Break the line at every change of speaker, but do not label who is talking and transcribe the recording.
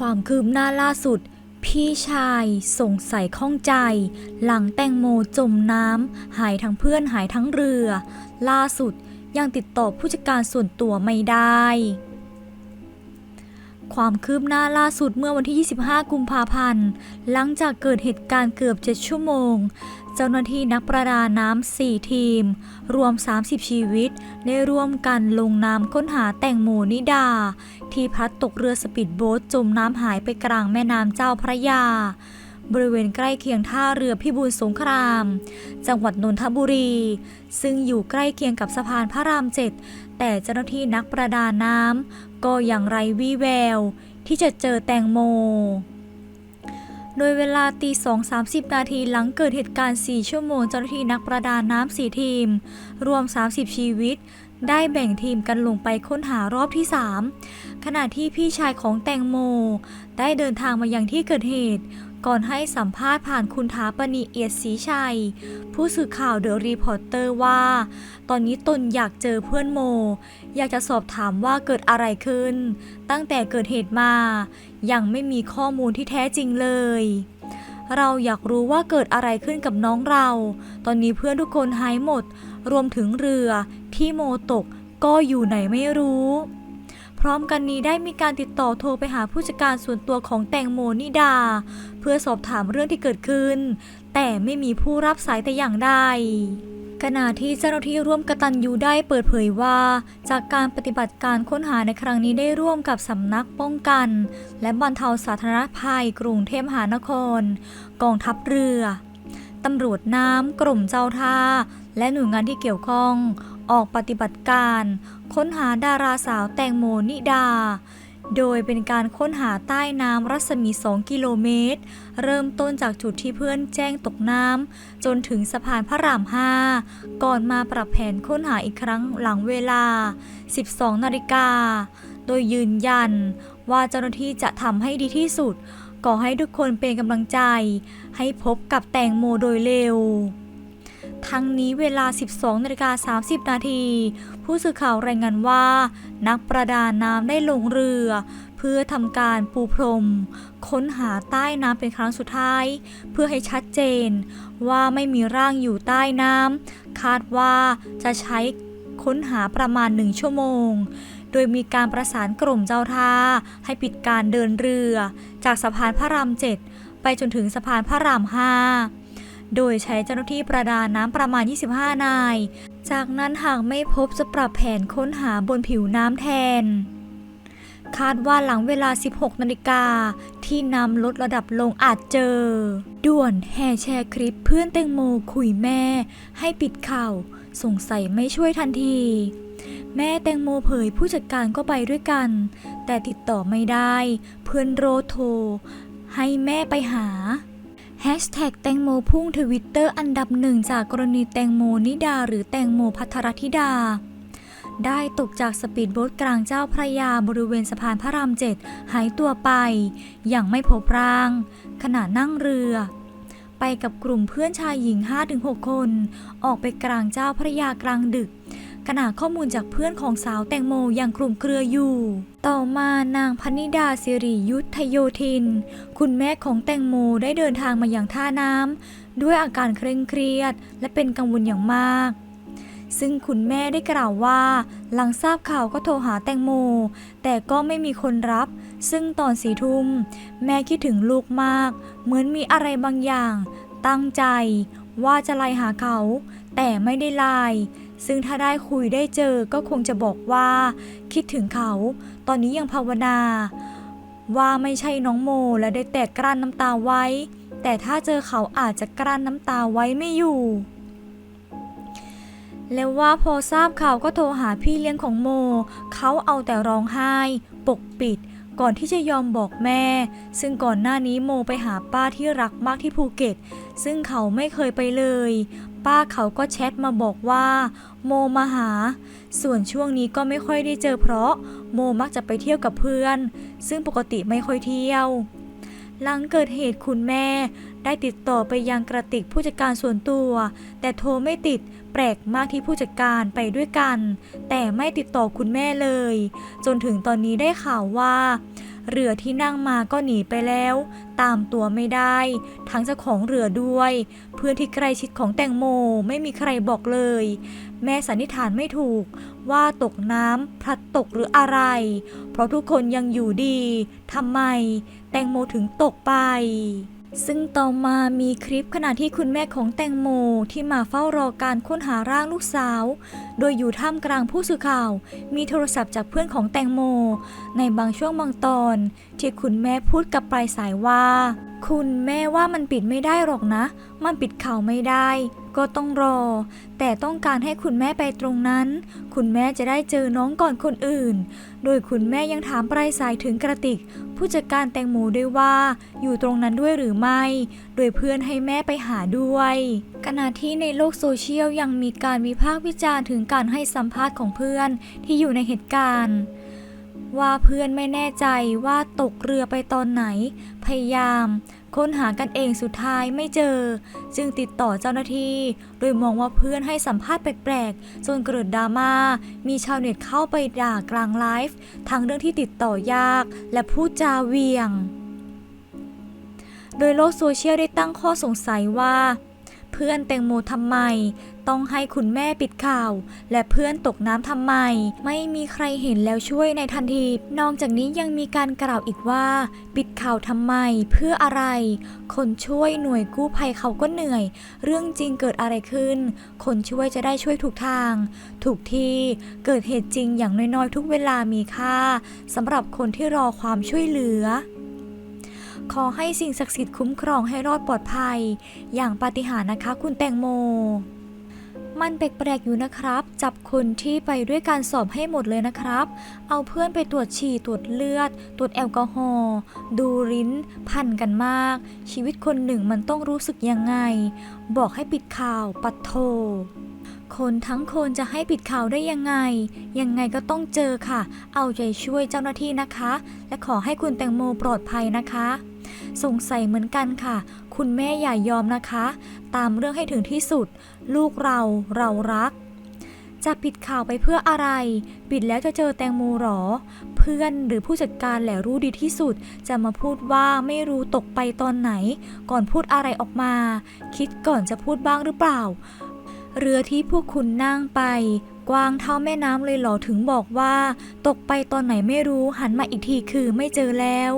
ความคืบหน้าล่าสุด พี่ชายสงสัยข้องใจ หลังแตงโมจมน้ำหายทั้งเพื่อนหายทั้งเรือ ล่าสุดยังติดต่อผู้จัดการส่วนตัวไม่ได้ ความคืบหน้าล่าสุดเมื่อวันที่ 25 กุมภาพันธ์ หลังจากเกิดเหตุการณ์เกือบ 7 ชั่วโมง เจ้าหน้าที่นักประดาน้ำ4ทีม รวม 30 ชีวิต ได้ร่วมกันลงน้ำค้นหาแตงโมนิดา ที่พลัดตกเรือสปีดโบ๊ทจมน้ำหายไปกลางแม่น้ำเจ้าพระยา บริเวณใกล้เคียงท่าเรือพิบูลสงคราม จังหวัดนนทบุรี ซึ่งอยู่ใกล้เคียงกับสะพานพระรามเจ็ดแต่เจ้าหน้าที่นักประดาน้ำก็ยังไรวี่แวว ที่จะเจอแตงโม โดยเวลาตี2 30 นาทีหลังเกิดเหตุการณ์ 4 ชั่วโมงเจ้าหน้าที่นักประดาน้ำ 4 ทีม รวม 30 ชีวิต ได้แบ่งทีมกันลงไปค้นหารอบที่ 3 ขณะที่พี่ชายของแตงโม ได้เดินทางมายังที่เกิดเหตุ ก่อนให้สัมภาษณ์ผ่านคุณถาปณีเอียดศรีชัย ผู้สื่อข่าวเดอะรีพอร์เตอร์ว่า ตอนนี้ตนอยากเจอเพื่อนโม อยากจะสอบถามว่าเกิดอะไรขึ้น ตั้งแต่เกิดเหตุมา ยังไม่มีข้อมูลที่แท้จริงเลย เราอยากรู้ว่าเกิดอะไรขึ้นกับน้องเรา ตอนนี้เพื่อนทุกคนหายหมด รวมถึงเรือที่โมตกก็อยู่ไหนไม่รู้ พร้อมกันนี้ได้มีการติดต่อโทรไปหาผู้จัดการส่วนตัวของแตงโมนิดา เพื่อสอบถามเรื่องที่เกิดขึ้น แต่ไม่มีผู้รับสายแต่อย่างใดขณะที่เจ้าหน้าที่ร่วมกตันยูได้เปิดเผยว่า จากการปฏิบัติการค้นหาในครั้งนี้ได้ร่วมกับสำนักป้องกัน และบรรเทาสาธารณภัยกรุงเทพมหานคร กองทัพเรือตำรวจน้ำกรมเจ้าท่า และหน่วยงานที่เกี่ยวข้อง ออกปฏิบัติการ ค้นหาดาราสาวแตงโมนิดา โดยเป็นการค้นหาใต้น้ำรัศมี 2 กิโลเมตร เริ่มต้นจากจุดที่เพื่อนแจ้งตกน้ำจนถึงสะพานพระราม 5 ก่อนมาปรับแผนค้นหาอีกครั้งหลังเวลา 12 นาฬิกา โดยยืนยันว่าเจ้าหน้าที่จะทำให้ดีที่สุด ขอให้ทุกคนเป็นกำลังใจ ให้พบกับแตงโมโดยเร็ว ทั้งนี้เวลา 12นาฬิกา30 นาที ผู้สื่อข่าวรายงานว่า นักประดาน้ำได้ลงเรือ เพื่อทำการปูพรม ค้นหาใต้น้ำเป็นครั้งสุดท้าย เพื่อให้ชัดเจน ว่าไม่มีร่างอยู่ใต้น้ำคาดว่าจะใช้ค้นหาประมาณหนึ่งชั่วโมง โดยมีการประสานกรมเจ้าท่า ให้ปิดการเดินเรือ จากสะพานพระรามเจ็ดไปจนถึงสะพานพระรามห้า โดยใช้เจ้าหน้าที่ประดาน้ำประมาณ 25 นาย จากนั้นหากไม่พบจะปรับแผนค้นหาบนผิวน้ำแทน คาดว่าหลังเวลา 16 นาฬิกา ที่น้ำลดระดับลงอาจเจอ ด่วนแห่แชร์คลิปเพื่อนแตงโมคุยแม่ ให้ปิดข่าวสงสัยไม่ช่วยทันที แม่แตงโมเผยผู้จัดการก็ไปด้วยกัน แต่ติดต่อไม่ได้ เพื่อนโรโทรให้แม่ไปหา แฮชแท็กแตงโมพุ่งทวิตเตอร์อันดับหนึ่งจากกรณีแตงโมนิดา หรือแตงโมพัทรธิดา ได้ตกจากสปีดโบ๊ทกลางเจ้าพระยาบริเวณสะพานพระรามเจ็ดหายตัวไป อย่างไม่พบร่าง ขณะนั่งเรือ ไปกับกลุ่มเพื่อนชายหญิง 5-6 คน ออกไปกลางเจ้าพระยากลางดึก ขณะข้อมูลจากเพื่อนของสาวแตงโมยังกลุ่มเครืออยู่ ต่อมานางพนิดาสิริยุทธโยธิน คุณแม่ของแตงโมได้เดินทางมาอย่างท่าน้ำด้วยอาการเคร่งเครียด และเป็นกังวลอย่างมาก ซึ่งคุณแม่ได้กล่าวว่า หลังทราบข่าวก็โทรหาแตงโม แต่ก็ไม่มีคนรับ ซึ่งตอนสี่ทุ่มแม่คิดถึงลูกมาก เหมือนมีอะไรบางอย่าง ตั้งใจว่าจะไล่หาเขา แต่ไม่ได้ไล่ ซึ่งถ้าได้คุยได้เจอก็คงจะบอกว่า คิดถึงเขา ตอนนี้ยังภาวนา ว่าไม่ใช่น้องโมและได้แต่กลั้นน้ำตาไว้ แต่ถ้าเจอเขาอาจจะกลั้นน้ำตาไว้ไม่อยู่ แล้วว่าพอทราบข่าวก็โทรหาพี่เลี้ยงของโม เขาเอาแต่ร้องไห้ ปกปิดก่อนที่จะยอมบอกแม่ ซึ่งก่อนหน้านี้โมไปหาป้าที่รักมากที่ภูเก็ต ซึ่งเขาไม่เคยไปเลย ป้าเขาก็แชทมาบอกว่า โมมาหา ส่วนช่วงนี้ก็ไม่ค่อยได้เจอเพราะโมมักจะไปเที่ยวกับเพื่อน ซึ่งปกติไม่ค่อยเที่ยว หลังเกิดเหตุคุณแม่ ได้ติดต่อไปยังกระติกผู้จัดการส่วนตัว แต่โทรไม่ติดแปลกมากที่ผู้จัดการไปด้วยกัน แต่ไม่ติดต่อคุณแม่เลย จนถึงตอนนี้ได้ข่าวว่า เรือที่นั่งมาก็หนีไปแล้ว ตามตัวไม่ได้ ทั้งเจ้าของเรือด้วย เพื่อนที่ใกล้ชิดของแตงโมไม่มีใครบอกเลย แม่สันนิษฐานไม่ถูกว่าตกน้ำพลัดตกหรืออะไร เพราะทุกคนยังอยู่ดีทำไม แตงโมถึงตกไป ซึ่งต่อมามีคลิปขณะที่คุณแม่ของแตงโมที่มาเฝ้ารอการค้นหาร่างลูกสาว โดยอยู่ท่ามกลางผู้สื่อข่าว มีโทรศัพท์จากเพื่อนของแตงโม ในบางช่วงบางตอน ที่คุณแม่พูดกับปลายสายว่า คุณแม่ว่ามันปิดไม่ได้หรอกนะ มันปิดเข่าไม่ได้ ก็ต้องรอ แต่ต้องการให้คุณแม่ไปตรงนั้น คุณแม่จะได้เจอน้องก่อนคนอื่น โดยคุณแม่ยังถามปลายสายถึงกระติก ผู้จัดการแตงโมด้วยว่า อยู่ตรงนั้นด้วยหรือไม่ โดยเพื่อนให้แม่ไปหาด้วยขณะที่ในโลกโซเชียลยังมีการวิพากษ์วิจารณ์ถึงการให้สัมภาษณ์ของเพื่อนที่อยู่ในเหตุการณ์ ว่าเพื่อนไม่แน่ใจว่าตกเรือไปตอนไหน พยายาม ค้นหากันเองสุดท้ายไม่เจอ จึงติดต่อเจ้าหน้าที่ โดยมองว่าเพื่อนให้สัมภาษณ์แปลกๆ จนเกิดดราม่า มีชาวเน็ตเข้าไปด่ากลางไลฟ์ทั้งเรื่องที่ติดต่อยาก และพูดจาเวียง โดยโลกโซเชียลได้ตั้งข้อสงสัยว่า เพื่อนแตงโมทำไม ต้องให้คุณแม่ปิดข่าว และเพื่อนตกน้ำทำไม ไม่มีใครเห็นแล้วช่วยในทันที นอกจากนี้ยังมีการกล่าวอีกว่า ปิดข่าวทำไม เพื่ออะไร คนช่วยหน่วยกู้ภัยเขาก็เหนื่อย เรื่องจริงเกิดอะไรขึ้น คนช่วยจะได้ช่วยถูกทาง ถูกที่เกิดเหตุจริงอย่างน้อยๆ ทุกเวลามีค่าสำหรับคนที่รอความช่วยเหลือ ขอให้สิ่งศักดิ์สิทธิ์คุ้มครองให้รอดปลอดภัย อย่างปาฏิหาริย์นะคะคุณแตงโม มันแปลกๆอยู่นะครับ จับคนที่ไปด้วยการสอบให้หมดเลยนะครับ เอาเพื่อนไปตรวจฉี่ตรวจเลือด ตรวจแอลกอฮอล์ดูริ้น พันกันมาก ชีวิตคนหนึ่งมันต้องรู้สึกยังไง บอกให้ปิดข่าวปัดโทคนทั้งคนจะให้ปิดข่าวได้ยังไง ยังไงก็ต้องเจอค่ะ เอาใจช่วยเจ้าหน้าที่นะคะ และขอให้คุณแตงโมปลอดภัยนะคะ สงสัยเหมือนกันค่ะ คุณแม่อย่ายอมนะคะ ตามเรื่องให้ถึงที่สุด ลูกเราเรารัก จะปิดข่าวไปเพื่ออะไร ปิดแล้วจะเจอแตงโมหรอ เพื่อนหรือผู้จัดการแหละรู้ดีที่สุด จะมาพูดว่าไม่รู้ตกไปตอนไหน ก่อนพูดอะไรออกมา คิดก่อนจะพูดบ้างหรือเปล่า เรือที่พวกคุณนั่งไปกว้างเท่าแม่น้ำเลยหรอถึงบอกว่า ตกไปตอนไหนไม่รู้หันมาอีกทีคือไม่เจอแล้ว